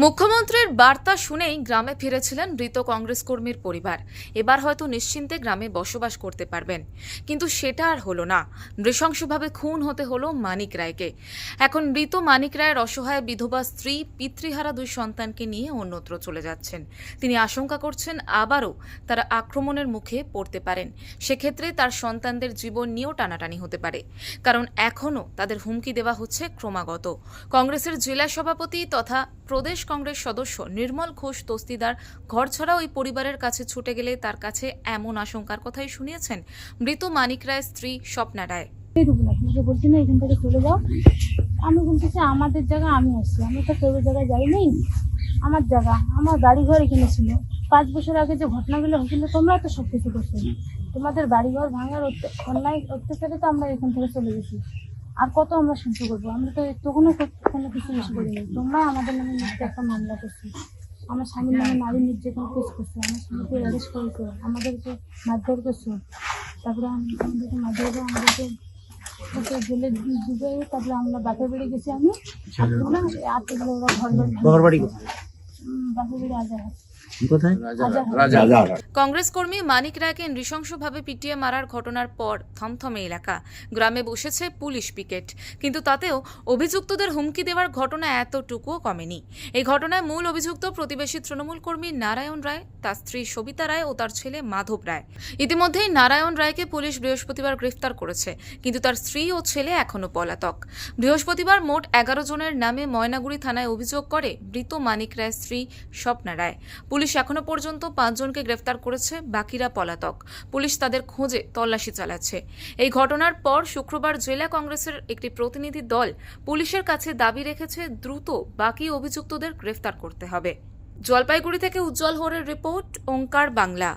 মুখ্যমন্ত্রীর বার্তা শুনেই গ্রামে ফিরেছিলেন মৃত কংগ্রেস কর্মীর পরিবার। এবার হয়তো নিশ্চিন্তে গ্রামে বসবাস করতে পারবেন। কিন্তু সেটা আর হলো না। নৃশংসভাবে খুন হতে হলো মানিক রায়কে। এখন মৃত মানিক রায়ের অসহায় বিধবা স্ত্রী, পিতৃহারা দুই সন্তানকে নিয়ে অন্যত্র চলে যাচ্ছেন। তিনি আশঙ্কা করছেন আবারও তারা আক্রমণের মুখে পড়তে পারেন। সেক্ষেত্রে তার সন্তানদের জীবন নিয়েও টানাটানি হতে পারে। কারণ এখনও তাদের হুমকি দেওয়া হচ্ছে ক্রমাগত। কংগ্রেসের জেলা সভাপতি তথা প্রদেশ কংগ্রেস সদস্য নির্মল ঘোষ দস্তিদার ঘরছাড়া ওই পরিবারের কাছে ছুটে গেলে তার কাছে এমন আশঙ্কার কথাই শুনিয়েছেন মৃত মানিক রায়ের স্ত্রী স্বপ্না রায়। এখান থেকে চলে যাও। আমি বলতেছি, আমাদের জায়গা আমি আসছি আমি তো কেউ জায়গায় যাই নাই আমার জায়গা, আমার বাড়ি ঘর এখানে ছিল। পাঁচ বছর আগে যে ঘটনাগুলো হয়েছিল, তোমরা তো সব কিছু করছ তোমাদের বাড়ি ঘর ভাঙার অন্যায় অত্যাচারে তো আমরা এখান থেকে চলে গেছি। আর কত আমরা সহ্য করব? আমরা তো তখনও কোনো কিছু বেশি করিনি তোমরা আমাদের নামে মিথ্যে একটা মামলা করছ। আমার স্বামীর নামে নারী নির্যাতন কেস করছ। আমার স্বামীকে অ্যারেস্ট করেছ। আমাদেরকে মারধর করছ তারপরে আম- আমাদেরকে মারধর করে আমাদেরকে ওকে জেলে ডুবে তারপরে আমরা বাপের বাড়ি গেছি আমি। ঘর বাড়ি বাড়ি বাপের আজার কংগ্রেস কর্মী মানিক রায়কে নৃশংসভাবে পিটিয়ে মারার ঘটনার পর থমথমে এলাকা। গ্রামে বসেছে পুলিশ পিকেট। কিন্তু তাতেও অভিযুক্তদের হুমকি দেওয়ার ঘটনা এতটুকুও কমেনি। এই ঘটনায় মূল অভিযুক্ত প্রতিবেশী তৃণমূল কর্মী নারায়ণ রায় তার স্ত্রী সবিতা রায় ও তার ছেলে মাধব রায়। ইতিমধ্যেই নারায়ণ রায়কে পুলিশ বৃহস্পতিবার গ্রেফতার করেছে। কিন্তু তার স্ত্রী ও ছেলে এখনও পলাতক। বৃহস্পতিবার মোট এগারো জনের নামে ময়নাগুড়ি থানায় অভিযোগ করে মৃত মানিক রায়ের স্ত্রী স্বপ্না রায়। পুলিশ এখনও পর্যন্ত পাঁচজনকে গ্রেফতার করেছে বাকিরা পলাতক। পুলিশ তাদের খোঁজে তল্লাশি চালাচ্ছে। এই ঘটনার পর শুক্রবার জেলা কংগ্রেসের একটি প্রতিনিধি দল পুলিশের কাছে দাবি রেখেছে, দ্রুত বাকি অভিযুক্তদের গ্রেফতার করতে হবে। জলপাইগুড়ি থেকে উজ্জ্বল হোরের রিপোর্ট, ওঙ্কার বাংলা।